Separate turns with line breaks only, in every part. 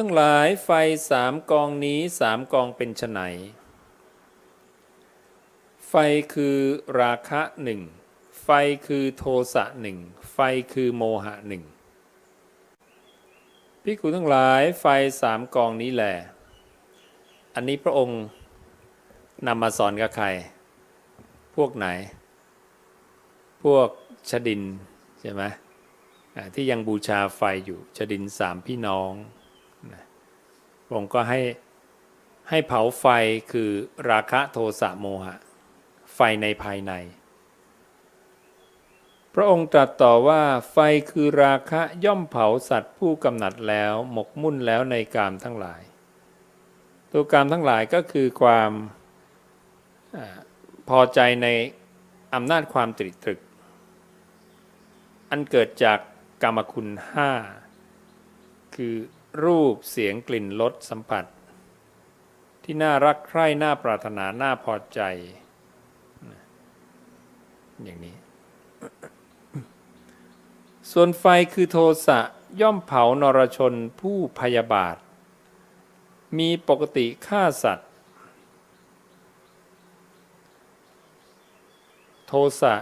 ทั้งหลายไฟสามกองนี้สามกองเป็นไนไฟคือราคะหนึ่งไฟคือโทสะหนึ่งไฟคือโมหะหนึ่งพิกุทั้งหลายไฟสามกองนี้แหละอันนี้พระองค์นำมาสอนกับใคร พวกไหน พวกชดินใช่ไหมที่ยังบูชาไฟอยู่ชดินสามพี่น้อง พระองค์ก็ให้ให้เผาไฟคือราคะโทสะโมหะ ไฟในภายใน พระองค์ตรัสต่อว่าไฟคือราคะย่อมเผาสัตว์ผู้กำหนัดแล้วหมกมุ่นแล้วในกามทั้งหลาย ตัวกามทั้งหลายก็คือความอพอใจในอำนาจความตริตรึก อันเกิดจากกรรมคุณห้าคือ รูปเสียงกลิ่นรสสัมผัส ที่น่ารักใคร่น่าปรารถนาน่าพอใจ อย่างนี้ ส่วนไฟคือโทสะย่อมเผานรชนผู้พยาบาท มีปกติฆ่าสัตว์ โทสะ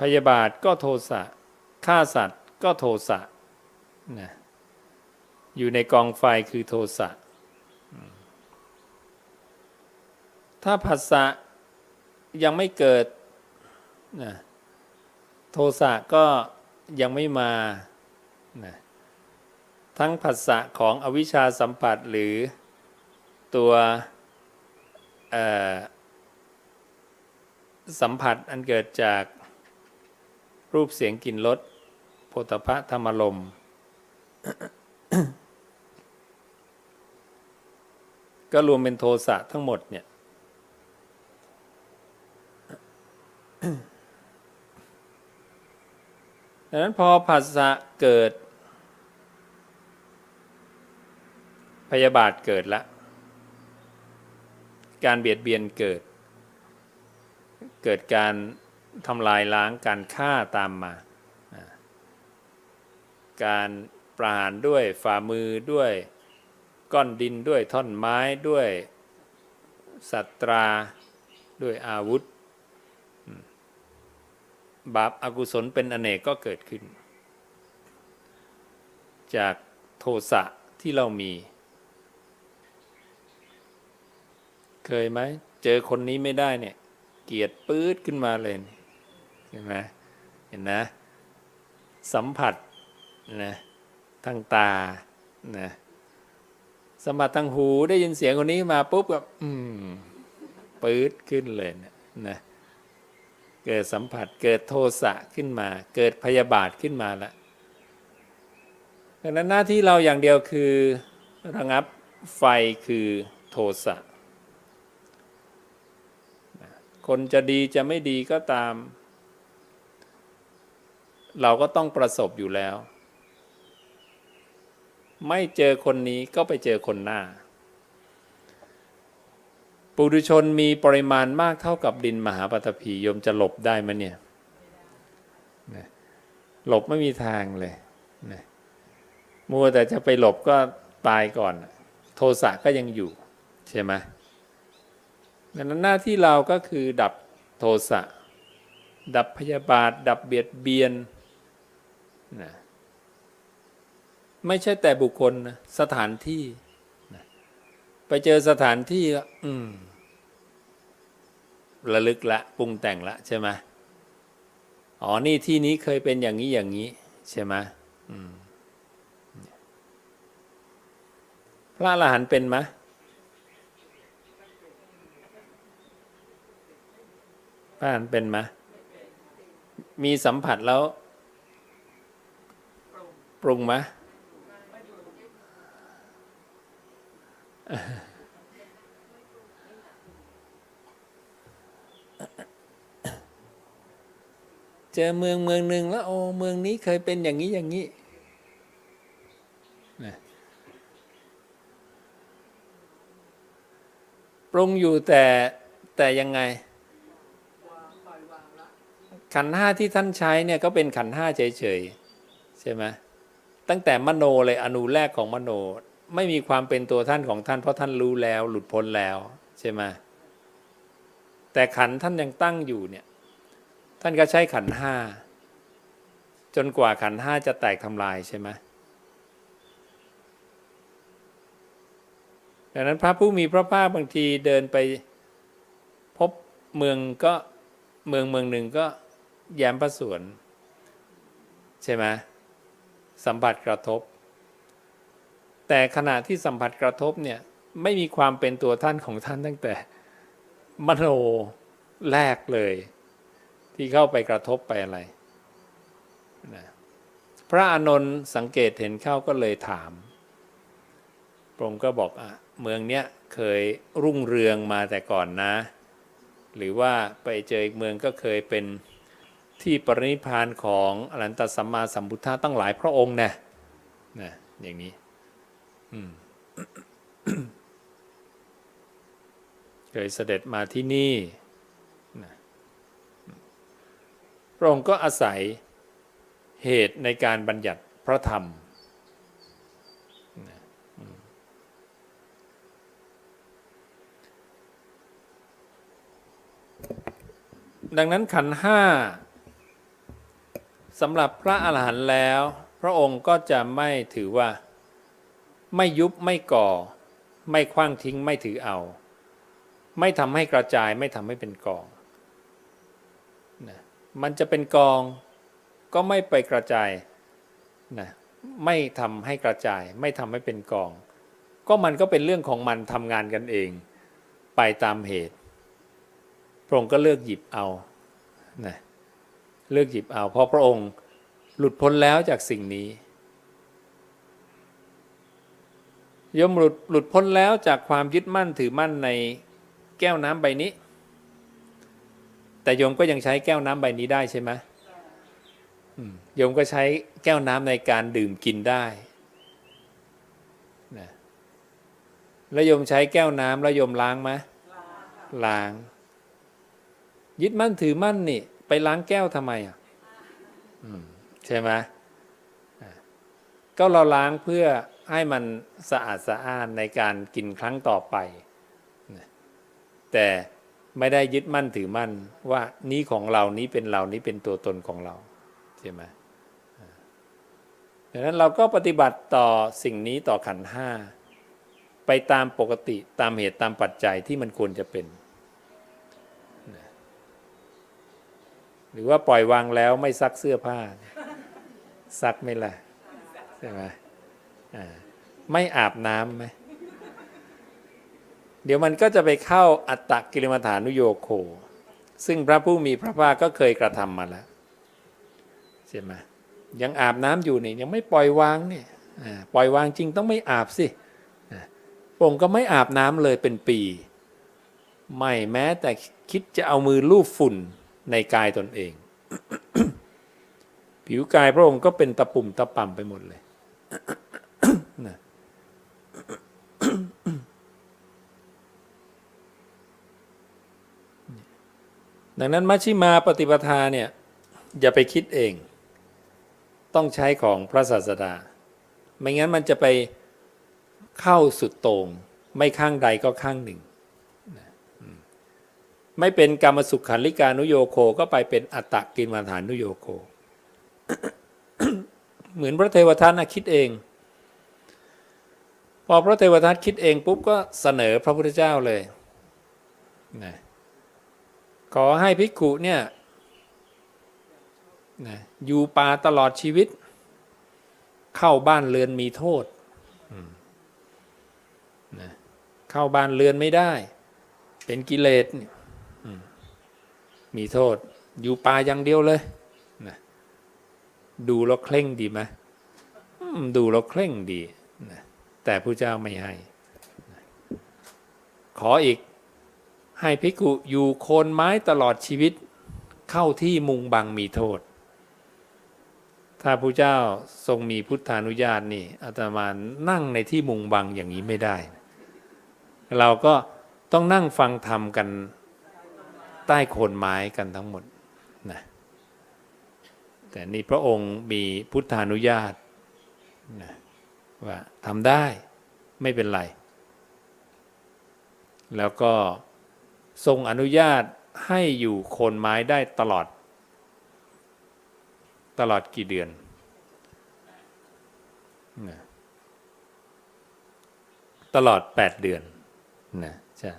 พยาบาทก็โทสะฆ่าสัตว์ก็โทสะ นะอยู่ในกองไฟคือโทสะ ถ้าผัสสะยังไม่เกิดนะโทสะก็ยังไม่มานะทั้งผัสสะของอวิชชาสัมผัสหรือตัวสัมผัสอันเกิดจากรูปเสียงกลิ่นรสโพธพะธรรมลม ก็รวมเป็นโทสะทั้งหมดเนี่ย ดังนั้นพอผัสสะเกิด พยาบาทเกิดละ การเบียดเบียนเกิด เกิดการทำลายล้างการฆ่าตามมาอ่าการ ประหารด้วยฝ่ามือด้วยก้อนดินด้วยท่อนไม้ด้วยสัตราด้วยอาวุธ บาปอากุศลเป็นอเนกก็เกิดขึ้น จากโทสะที่เรามี เคยไหม เจอคนนี้ไม่ได้เนี่ย เกียดปื๊ดขึ้นมาเลยเห็นไหมเห็นนะ สัมผัสนะ ทางตานะสมผัสทางหูได้ยินเสียงคนนี้มาปุ๊บก็อืมปื๊ดขึ้นเลยนะนะเกิดสัมผัสเกิดโทสะขึ้นมา เกิดพยาบาทขึ้นมาละดังนั้นหน้าที่เราอย่างเดียวคือระงับไฟคือโทสะคนจะดีจะไม่ดีก็ตาม เราก็ต้องประสบอยู่แล้ว ไม่เจอคนนี้ก็ไปเจอคนหน้า ปุถุชนมีปริมาณมากเท่ากับดินมหาปฐพีโยมจะหลบได้ไหมเนี่ยหลบไม่มีทางเลยนะมัวแต่จะไปหลบก็ตายก่อน โทสะก็ยังอยู่ ใช่ไหมดังนั้นหน้าที่เราก็คือดับโทสะ ดับพยาบาท ดับเบียดเบียนนะ ไม่ใช่แต่บุคคลนะสถานที่นะไปเจอสถานที่ก็อืมระลึกละปรุงแต่งละใช่ไหมอ๋อนี่ที่นี้เคยเป็นอย่างนี้อย่างนี้ใช่ไหมอืมพระอรหันต์เป็นไหมป้านเป็นไหมมีสัมผัสแล้ว ปรุงไหม เจอเมืองเมืองหนึ่งแล้วโอ้เมืองนี้เคยเป็นอย่างนี้อย่างนี้นะปรุงอยู่แต่แต่ยังไง ขันห้าที่ท่านใช้เนี่ยก็เป็นขันห้าเฉยๆใช่ไหมตั้งแต่มโนเลยอนูแรกของมโน ไม่มีความเป็นตัวท่านของท่าน เพราะท่านรู้แล้ว หลุดพ้นแล้วใช่ไหมแต่ขันท่านยังตั้งอยู่เนี่ย ท่านก็ใช้ขันห้าจนกว่าขันห้าจะแตกทำลายใช่ไหมดังนั้นพระผู้มีพระภาคบางทีเดินไปพบเมืองก็เมืองเมืองหนึ่งก็แย้มพระสวน ใช่ไหมสัมผัสกระทบ แต่ขณะที่สัมผัสกระทบเนี่ยไม่มีความเป็นตัวท่านของท่านตั้งแต่มโนแรกเลย ที่เข้าไปกระทบไปอะไรนะพระอานนท์สังเกตเห็นเข้าก็เลยถามพระองค์ก็บอกอะเมืองเนี้ยเคยรุ่งเรืองมาแต่ก่อนนะ หรือว่าไปเจออีกเมืองก็เคยเป็นที่ปรินิพานของอรันตสัมมาสัมพุทธะตั้งหลายพระองค์นะนะอย่างนี้ เคยเสด็จมาที่นี่นะพระองค์ก็อาศัยเหตุในการบัญญัติพระธรรม ดังนั้นขันห้าสำหรับพระอาหารหันต์แล้ว พระองค์ก็จะไม่ถือว่า ไม่ยุบไม่ก่อ ไม่คว้างทิ้งไม่ถือเอา ไม่ทำให้กระจายไม่ทำให้เป็นกองนะมันจะเป็นกองก็ไม่ไปกระจายนะไม่ทำให้กระจาย ไม่ทำให้เป็นกอง ก็มันก็เป็นเรื่องของมันทำงานกันเอง ไปตามเหตุพระองค์ก็เลือกหยิบเอานะเลือกหยิบเอา เพราะพระองค์หลุดพ้นแล้วจากสิ่งนี้ ยมหลุดหลุดพ้นแล้วจากความยึดมั่นถือมั่นในแก้วน้ำใบนี้ แต่โยมก็ยังใช้แก้วน้ำใบนี้ได้ใช่ไหมอืมโยมก็ใช้แก้วน้ำในการดื่มกินได้นะแล้วโยมใช้แก้วน้ำแล้วโยมล้างไหมล้าง ยึดมั่นถือมั่นนี่ ไปล้างแก้วทำไมอะอืมใช่ไหมอะก็เราล้างเพื่อ ให้มันสะอาดสะอ้านในการกินครั้งต่อไป แต่ไม่ได้ยึดมั่นถือมั่นว่านี้ของเรานี้เป็นเรานี้เป็นตัวตนของเราใช่ไหมดังนั้นเราก็ปฏิบัติต่อสิ่งนี้ต่อขันห้าไปตามปกติตามเหตุตามปัจจัยที่มันควรจะเป็น หรือว่าปล่อยวางแล้วไม่ซักเสื้อผ้า ซักไม่ละใช่ไหม ไม่อาบน้ำไหมเดี๋ยวมันก็จะไปเข้าอัตตกิลมัฐานุโยโค ซึ่งพระผู้มีพระภาคก็เคยกระทำมาแล้วใช่ไหมยังอาบน้ำอยู่นี่ยังไม่ปล่อยวางเนี่ยปล่อยวางจริงต้องไม่อาบสิอ่าพระองค์ก็ไม่อาบน้ำเลยเป็นปี ไม่แม้แต่คิดจะเอามือลูบฝุ่นในกายตนเอง ผิวกายพระองค์ก็เป็นตะปุ่มตะป่ำไปหมดเลย ดังนั้นมัชชิมาปฏิปทาเนี่ยอย่าไปคิดเอง ต้องใช้ของพระศาสดา ไม่งั้นมันจะไปเข้าสุดโต่งไม่ข้างใดก็ข้างหนึ่ง ไม่เป็นกรรมสุขขันลิกานุโยโคก็ไปเป็นอัตตกิลมัฐานุโยโค เหมือนพระเทวทัตนะคิดเอง พอพระเทวทัตคิดเองปุ๊บก็เสนอพระพุทธเจ้าเลยนะ ขอให้ภิกขุเนี่ยนะอยู่ป่าตลอดชีวิต เข้าบ้านเรือนมีโทษอืมนะเข้าบ้านเรือนไม่ได้ เป็นกิเลสเนี่ยอืมมีโทษ อยู่ป่าอย่างเดียวเลยนะดูแล้วเคร่งดีไหมอืมดูแล้วเคร่งดีนะแต่พระเจ้าไม่ให้นะขออีก ให้ภิกขุอยู่โคนไม้ตลอดชีวิตเข้าที่มุงบังมีโทษ ถ้าพระเจ้าทรงมีพุทธานุญาตนี่อาตมานั่งในที่มุงบังอย่างนี้ไม่ได้ เราก็ต้องนั่งฟังธรรมกันใต้โคนไม้กันทั้งหมดนะแต่นี่พระองค์มีพุทธานุญาตนะว่าทำได้ไม่เป็นไร แล้วก็ ทรงอนุญาตให้อยู่โคนไม้ได้ตลอด ตลอดกี่เดือนนะตลอด 8 เดือนนะใช่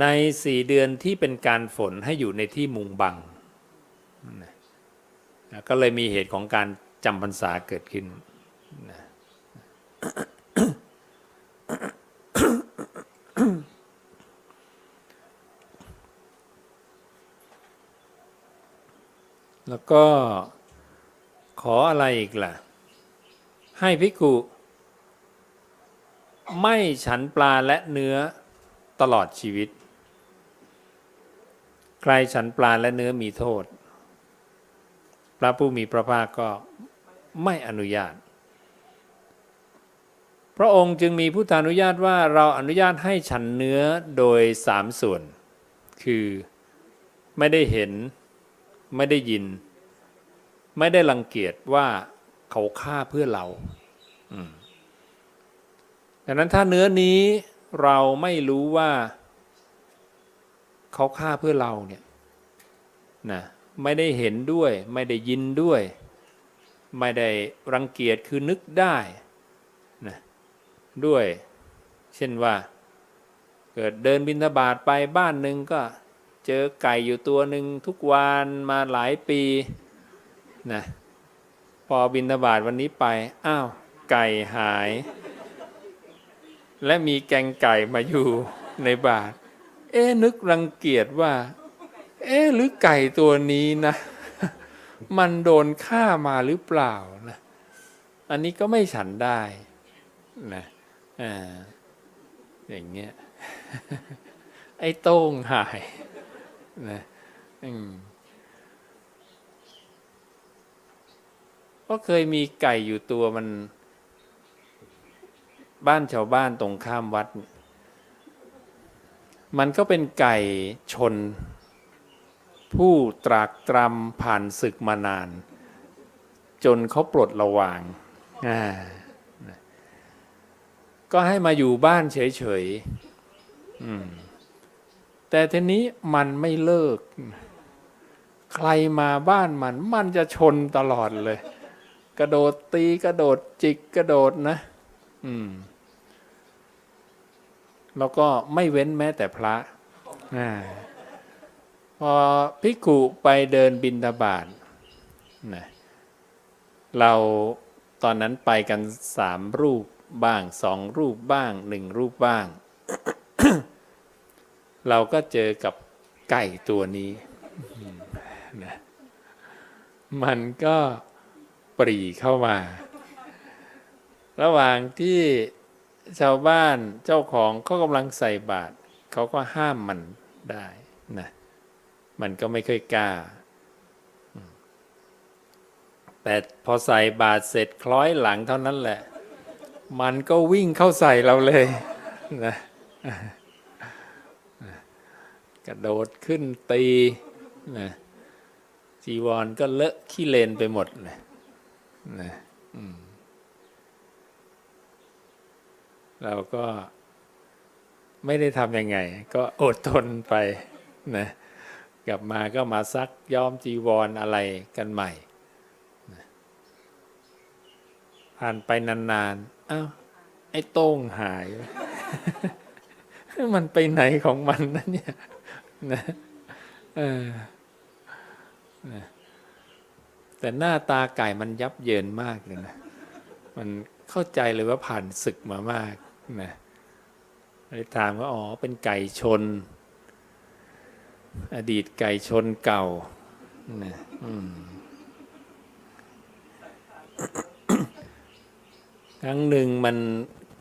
ในสี่เดือนที่เป็นการฝนให้อยู่ในที่มุงบังนะก็เลยมีเหตุของการจำพรรษาเกิดขึ้นนะ แล้วก็ขออะไรอีกล่ะ ให้ภิกุ ไม่ฉันปลาและเนื้อตลอดชีวิต ใครฉันปลาและเนื้อมีโทษ พระผู้มีพระภาคก็ไม่อนุญาต พระองค์จึงมีพุทธานุญาตว่าเราอนุญาตให้ฉันเนื้อโดยสามส่วน คือไม่ได้เห็น ไม่ได้ยิน ไม่ได้รังเกียจว่าเขาฆ่าเพื่อเราดังนั้นถ้าเนื้อนี้เราไม่รู้ว่า เขาฆ่าเพื่อเราเนี่ยนะไม่ได้เห็นด้วย ไม่ได้ยินด้วย ไม่ได้รังเกียจคือนึกได้นะด้วย เช่นว่า เกิดเดินบินทบาทไปบ้านหนึ่งก็ เจอไก่อยู่ตัวหนึ่งทุกวันมาหลายปีนะพอบินทบาทวันนี้ไป อ้าว ไก่หาย และมีแกงไก่มาอยู่ในบาท เอ๊นึกรังเกียจว่า เอ๊หรือไก่ตัวนี้นะ มันโดนฆ่ามาหรือเปล่านะอันนี้ก็ไม่ฉันได้นะอ่าอย่างเงี้ยไอ้โต้งหาย นะอืมก็เคยมีไก่อยู่ตัวมัน บ้านชาวบ้านตรงข้ามวัด มันก็เป็นไก่ชน ผู้ตรากตรำผ่านศึกมานาน จนเขาปลดระวางอ่าก็ให้มาอยู่บ้านเฉยๆ อืม แต่ทีนี้มันไม่เลิก ใครมาบ้านมัน มันจะชนตลอดเลย กระโดดตีกระโดดจิกกระโดดนะ อืม แล้วก็ไม่เว้นแม้แต่พระอาพอภิกขุไปเดินบินทบาทนะเราตอนนั้นไปกันสามรูปบ้างสองรูปบ้างหนึ่งรูปบ้าง เราก็เจอกับไก่ตัวนี้นะมันก็ปรีเข้ามา ระหว่างที่ชาวบ้านเจ้าของเขากำลังใส่บาตรเขาก็ห้ามมันได้นะมันก็ไม่เคยกล้า แต่พอใส่บาตรเสร็จคล้อยหลังเท่านั้นแหละ มันก็วิ่งเข้าใส่เราเลยนะ กระโดดขึ้นตีนะจีวรก็เลอะขี้เลนไปหมดเลยนะอืมเราก็ไม่ได้ทำยังไง ก็อดทนไปนะกลับมาก็มาซักย้อมจีวรออะไรกันใหม่ ผ่านไปนานๆอ้าวไอ้โต้งหาย มันไปไหนของมันนะเนี่ย นะเออนะแต่หน้าตาไก่มันยับเยินมากเลยนะ มันเข้าใจเลยว่าผ่านศึกมามากนะเลยถามว่าอ๋อเป็นไก่ชน อดีตไก่ชนเก่านะอืมครั้งหนึ่งมัน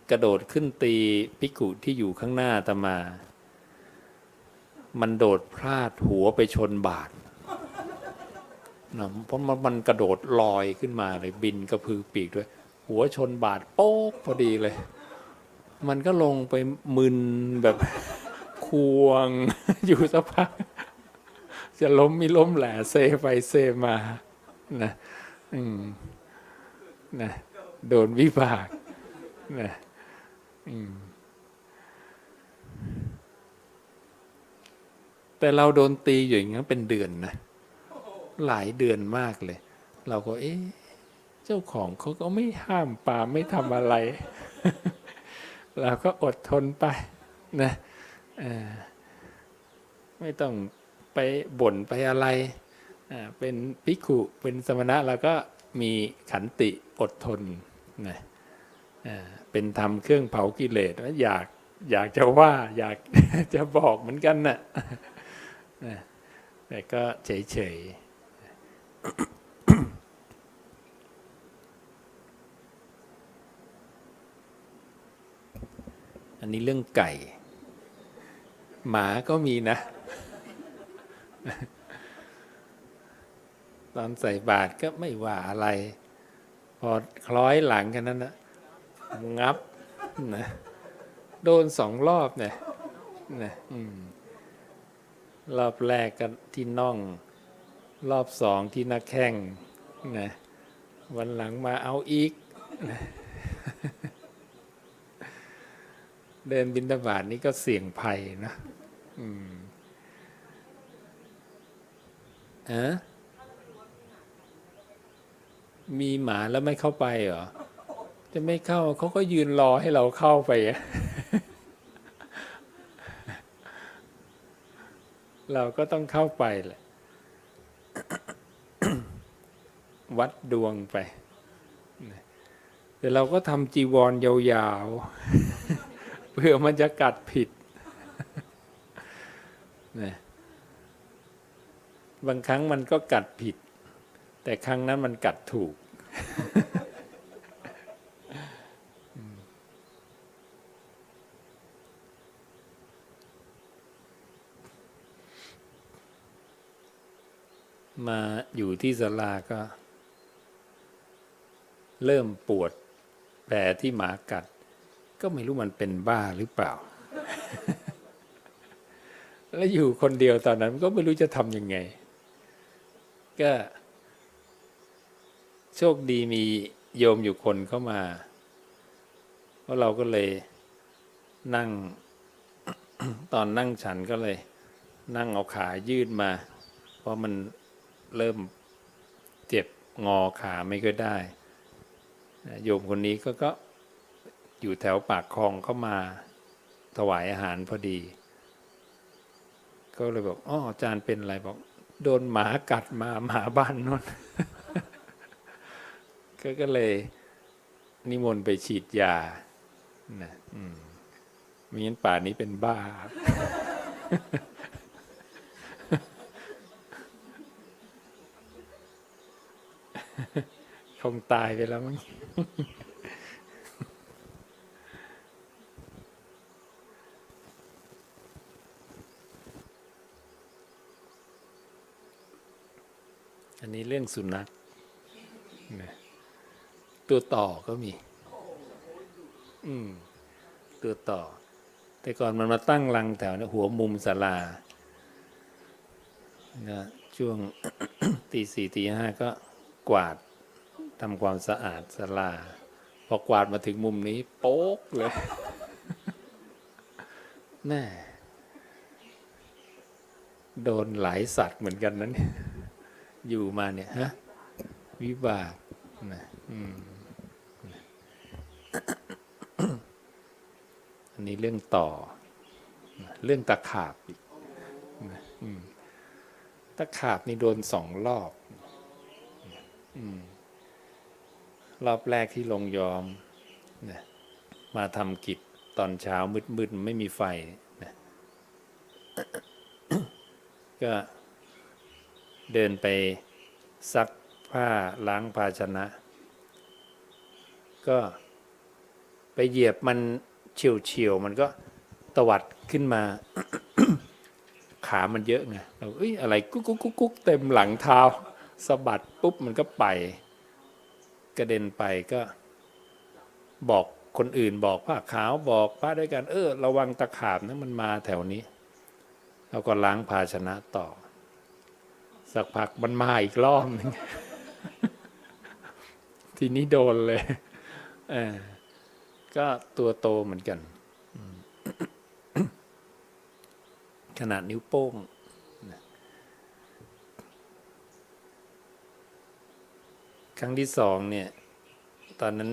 กระโดดขึ้นตีพิกุที่อยู่ข้างหน้าตมา มันโดดพลาดหัวไปชนบาทนะเพราะมันมันกระโดดลอยขึ้นมาเลยบินกระพือปีกด้วย หัวชนบาดโป๊กพอดีเลย มันก็ลงไปมึนแบบควงอยู่สักพัก จะล้มมีล้มแหล่เซไปเซมานะอืมนะโดนวิบากนะอืม แต่เราโดนตีอยู่อย่างนั้นเป็นเดือนนะหลายเดือนมากเลย เราก็เอ๊ะเจ้าของเขาก็ไม่ห้ามปราไม่ทำอะไร เราก็อดทนไปนะอ่อไม่ต้องไปบ่นไปอะไรอ่าเป็นภิกขุเป็นสมณะเราก็มีขันติอดทนนะอ่าเป็นธรรมเครื่องเผากิเลสอยากอยากจะว่าอยากจะบอกเหมือนกันน่ะ นะแต่ก็เฉยๆอันนี้เรื่องไก่ หมาก็มีนะ ตอนใส่บาตรก็ไม่ว่าอะไร พอคล้อยหลังกันนั้นนะงับนะโดนสองรอบเนี่ยนะอืม รอบแรกก็ที่น่อง รอบสองที่หน้าแข้งนะวันหลังมาเอาอีกนะเดินบินตบาทนี่ก็เสี่ยงภัยนะอืมฮะมีหมาแล้วไม่เข้าไปเหรอ จะไม่เข้าเขาก็ยืนรอให้เราเข้าไปอะ เราก็ต้องเข้าไปแหละวัดดวงไปแต่เราก็ทำจีวรยาวๆ เพื่อมันจะกัดผิดนะบางครั้งมันก็กัดผิด แต่ครั้งนั้นมันกัดถูก มาอยู่ที่ศาลาก็ เริ่มปวดแผลที่หมากัด ก็ไม่รู้มันเป็นบ้าหรือเปล่า แล้วอยู่คนเดียวตอนนั้นก็ไม่รู้จะทำยังไง ก็ โชคดีมีโยมอยู่คนเข้ามาเพราะเราก็เลยนั่งตอนนั่งฉันก็เลย นั่งเอาขายืดมา เพราะมัน เริ่มเจ็บงอขาไม่ก็ได้ โยมคนนี้ก็ก็อยู่แถวปากคลองเข้ามาถวายอาหารพอดี ก็เลยบอกอ๋ออาจารย์เป็นอะไรบอก โดนหมากัดมาหมาบ้านนนก็ก็เลยนิมนต์ไปฉีดยานะอืมมีงั้นป่านนี้เป็นบ้า คงตายไปแล้วมั้งอันนี้เรื่องสุนัขตัวต่อก็มี อืม ตัวต่อ แต่ก่อนมันมาตั้งรังแถวเนี้หัวมุมศาลานะช่วงตีสี่ตีห้าก็ กวาดทำความสะอาดศาลาพอกวาดมาถึงมุมนี้ โป๊กเลยแน่โดนหลายสัตว์เหมือนกันนั้นอยู่มาเนี่ยฮะวิบากนะอันนี้เรื่องต่อ เรื่องตะขาบอีกตะขาบนี่โดนสองรอบ รอบแรกที่ลงยอมนะมาทำกิจตอนเช้ามืดๆไม่มีไฟนะก็เดินไปซักผ้าล้างภาชนะ ก็ไปเหยียบมันเฉียวๆมันก็ตวัดขึ้นมา ขามันเยอะไงเราเอ้ยอะไรกุ๊กกุ๊กกุ๊กเต็มหลังเท้า สะบัดปุ๊บมันก็ไป กระเด็นไปก็บอกคนอื่นบอกผ้าขาวบอกพระด้วยกัน เออ ระวังตะขาบนะมันมาแถวนี้เราก็ล้างภาชนะต่อ สักพักมันมาอีกรอบหนึงทีนี้โดนเลยเออก็ตัวโตเหมือนกันขนาดนิ้วโป้งนะ ครั้งที่สองเนี่ย ตอนนั้น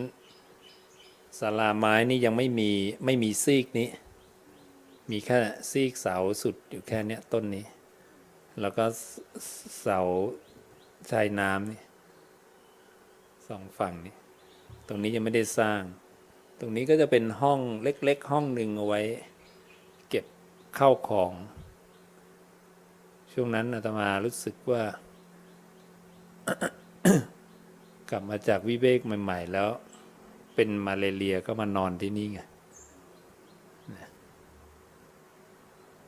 ศาลาไม้นี่ยังไม่มีไม่มีซีกนี้ มีแค่ซีกเสาสุดอยู่แค่เนี้ยต้นนี้ แล้วก็เสาชายน้ำนี่สองฝั่งนี้ตรงนี้ยังไม่ได้สร้าง ตรงนี้ก็จะเป็นห้องเล็ก ๆ ห้องหนึ่งเอาไว้ เก็บเข้าของ ช่วงนั้นอาตมารู้สึกว่า กลับมาจากวิเวกใหม่ ๆ แล้วเป็นมาเลเรียก็มานอนที่นี่ไงนะ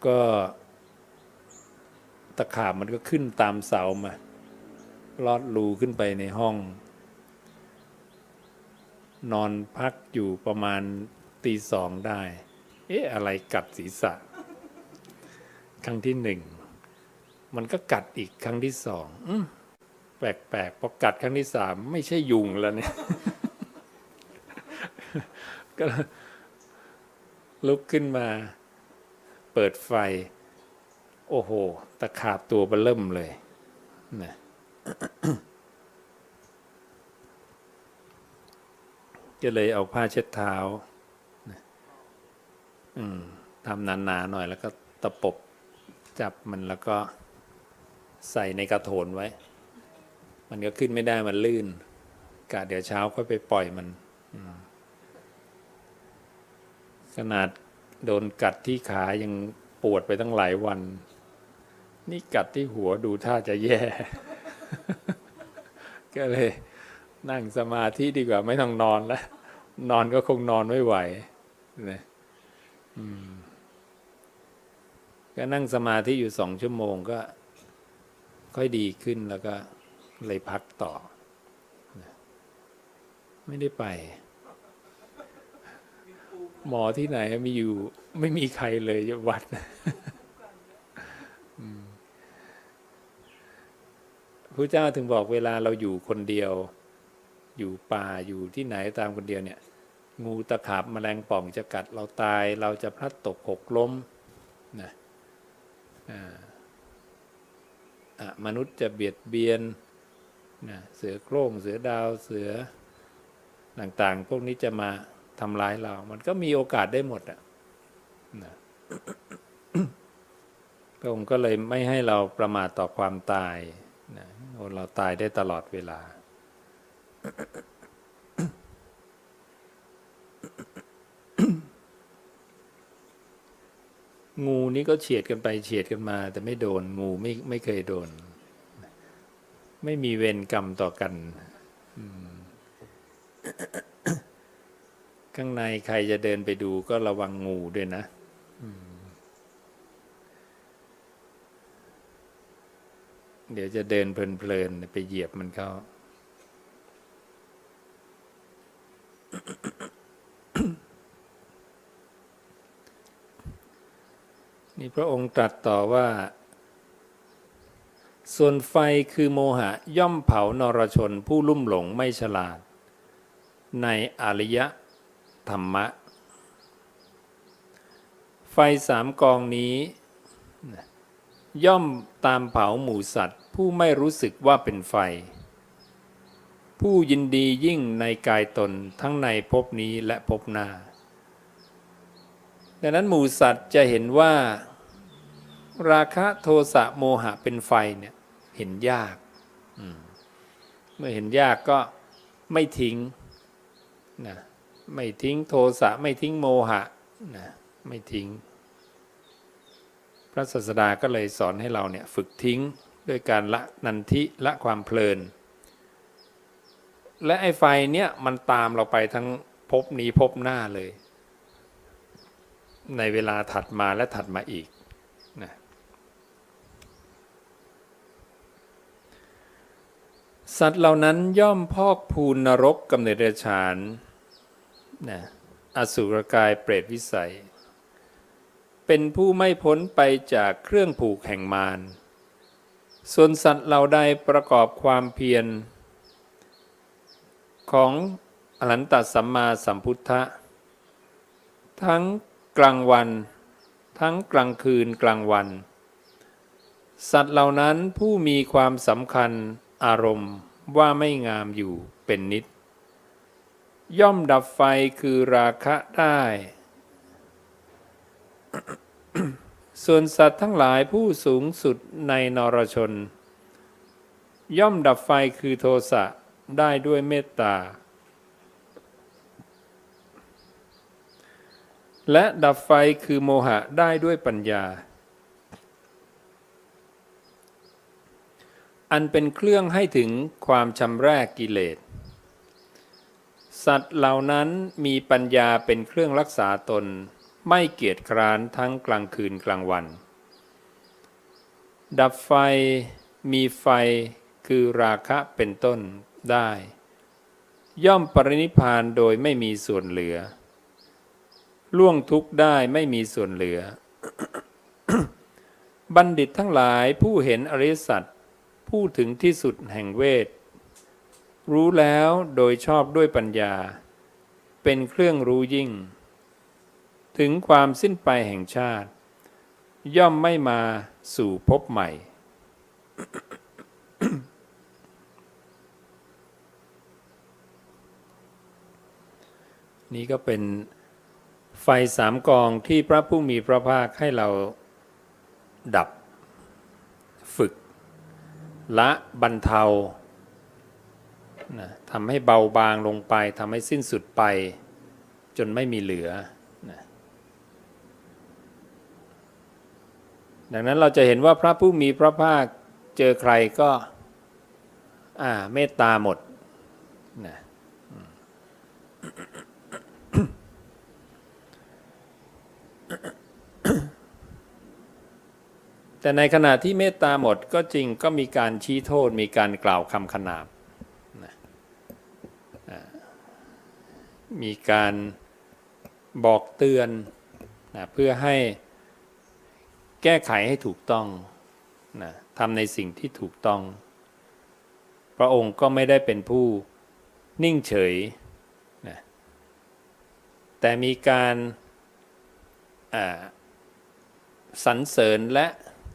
ก็ตะขาบมันก็ขึ้นตามเสามาลอดรูขึ้นไปในห้อง นอนพักอยู่ประมาณตีสองได้ เอ๊ะ อะไรกัดศีรษะ ครั้งที่หนึ่ง มันก็กัดอีกครั้งที่สองอ แปลกๆพอกัดครั้งที่สามไม่ใช่ยุงแล้วเนี่ยก็ลุกขึ้นมา เปิดไฟ โอ้โห ตะขาบตัวเบเริ่มเลยนะก็เลยเอาผ้าเช็ดเท้าทำหนาๆหน่อยแล้วก็ตะปบจับมันแล้วก็ใส่ในกระโถนไว้ มันก็ขึ้นไม่ได้มันลื่นกะเดี๋ยวเช้าค่อยไปปล่อยมัน ขนาดโดนกัดที่ขายังปวดไปตั้งหลายวัน นี่กัดที่หัวดูท่าจะแย่ ก็เลย นั่งสมาธิดีกว่าไม่ต้องนอนแล้วนอนก็คงนอนไม่ไหวนะก็นั่งสมาธิอยู่สองชั่วโมงก็ ค่อยดีขึ้นแล้วก็ เลยพักต่อ ไม่ได้ไป หมอที่ไหนมีอยู่ ไม่มีใครเลยวัดพระเจ้าถึงบอกเวลาเราอยู่คนเดียว อยู่ป่าอยู่ที่ไหนตามคนเดียวเนี่ย งูตะขาบแมลงป่องจะกัดเราตาย เราจะพลัดตกหกล้มนะอ่าอะมนุษย์จะเบียดเบียน นะเสือโคร่งเสือดาวเสือต่างๆ พวกนี้จะมาทำร้ายเรา มันก็มีโอกาสได้หมดอะนะพระองค์ก็เลยไม่ให้เราประมาทต่อความตายนะเราตายได้ตลอดเวลา งูนี่ก็เฉียดกันไปเฉียดกันมา แต่ไม่โดน งูไม่ไม่เคยโดน ไม่มีเวรกรรมต่อกัน ข้างในใครจะเดินไปดูก็ระวังงูด้วยนะเดี๋ยวจะเดินเพลินๆไปเหยียบมันเข้า นี่พระองค์ตรัสต่อว่า ส่วนไฟคือโมหะย่อมเผานรชนผู้ลุ่มหลงไม่ฉลาด ในอริยธรรมะ ไฟสามกองนี้ ย่อมตามเผาหมู่สัตว์ ผู้ไม่รู้สึกว่าเป็นไฟ ผู้ยินดียิ่งในกายตนทั้งในภพนี้และภพหน้า ดังนั้นหมู่สัตว์จะเห็นว่าราคะโทสะโมหะเป็นไฟเนี่ย เห็นยากเมื่อเห็นยากก็ไม่ทิ้งนะไม่ทิ้งโทสะไม่ทิ้งโมหะนะไม่ทิ้ง พระศาสดาก็เลยสอนให้เราเนี่ยฝึกทิ้งด้วยการละนันทิละความเพลิน และไอ้ไฟเนี่ยมันตามเราไปทั้งภพนี้ภพหน้าเลย ในเวลาถัดมาและถัดมาอีกนะ สัตว์เหล่านั้นย่อมพอกพูนนรกกำเนิดเดรัจฉานนะอสุรกายเปรตวิสัย เป็นผู้ไม่พ้นไปจากเครื่องผูกแห่งมารส่วนสัตว์เหล่าใดประกอบความเพียร ของอรหันตสัมมาสัมพุทธะ ทั้งกลางวัน ทั้งกลางคืนกลางวัน สัตว์เหล่านั้นผู้มีความสำคัญอารมณ์ ว่าไม่งามอยู่เป็นนิด ย่อมดับไฟคือราคะได้ ส่วนสัตว์ทั้งหลายผู้สูงสุดในนรชน ย่อมดับไฟคือโทสะได้ด้วยเมตตา และดับไฟคือโมหะได้ด้วยปัญญา อันเป็นเครื่องให้ถึงความชำแรกกิเลส สัตว์เหล่านั้นมีปัญญาเป็นเครื่องรักษาตนไม่เกียจคร้านทั้งกลางคืนกลางวัน ดับไฟมีไฟคือราคะเป็นต้นได้ ย่อมปรินิพานโดยไม่มีส่วนเหลือ ล่วงทุกข์ได้ไม่มีส่วนเหลือ บัณฑิตทั้งหลายผู้เห็นอริสัจ ผู้ถึงที่สุดแห่งเวท รู้แล้วโดยชอบด้วยปัญญา เป็นเครื่องรู้ยิ่ง ถึงความสิ้นไปแห่งชาติ ย่อมไม่มาสู่พบใหม่ นี่ก็เป็นไฟสามกองที่พระผู้มีพระภาคให้เราดับ ละบรรเทานะทำให้เบาบางลงไปทำให้สิ้นสุดไป จนไม่มีเหลือนะดังนั้นเราจะเห็นว่าพระผู้มีพระภาคเจอใครก็อ่าเมตตาหมดนะอืม แต่ในขณะที่เมตตาหมดก็จริงก็มีการชี้โทษมีการกล่าวคำขนาบนะมีการบอกเตือนนะเพื่อให้แก้ไขให้ถูกต้องนะทำในสิ่งที่ถูกต้อง พระองค์ก็ไม่ได้เป็นผู้นิ่งเฉยนะแต่มีการสรรเสริญและ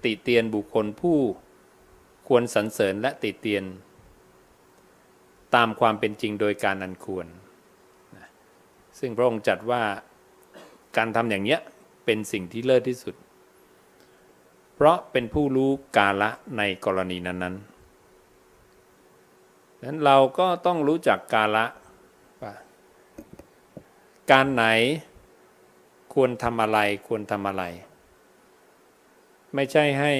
ติเตียนบุคคลผู้ควรสรรเสริญและติเตียน ตามความเป็นจริงโดยการอันควร ซึ่งพระองค์จัดว่าการทำอย่างเนี้ยเป็นสิ่งที่เลิศที่สุด เพราะเป็นผู้รู้กาละในกรณีนั้นๆนั้นเราก็ต้องรู้จักกาละการไหนควรทำอะไรควรทำอะไร ไม่ใช่ให้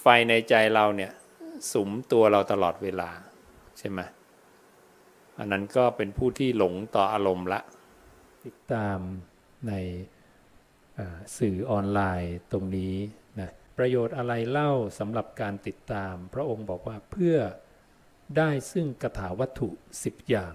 ไฟในใจเราเนี่ยสุมตัวเราตลอดเวลาใช่ไหมอันนั้นก็เป็นผู้ที่หลงต่ออารมณ์ละ ติดตามในสื่อออนไลน์ตรงนี้นะประโยชน์อะไรเล่าสำหรับการติดตาม พระองค์บอกว่าเพื่อได้ซึ่งกถาวัตถุ 10 อย่าง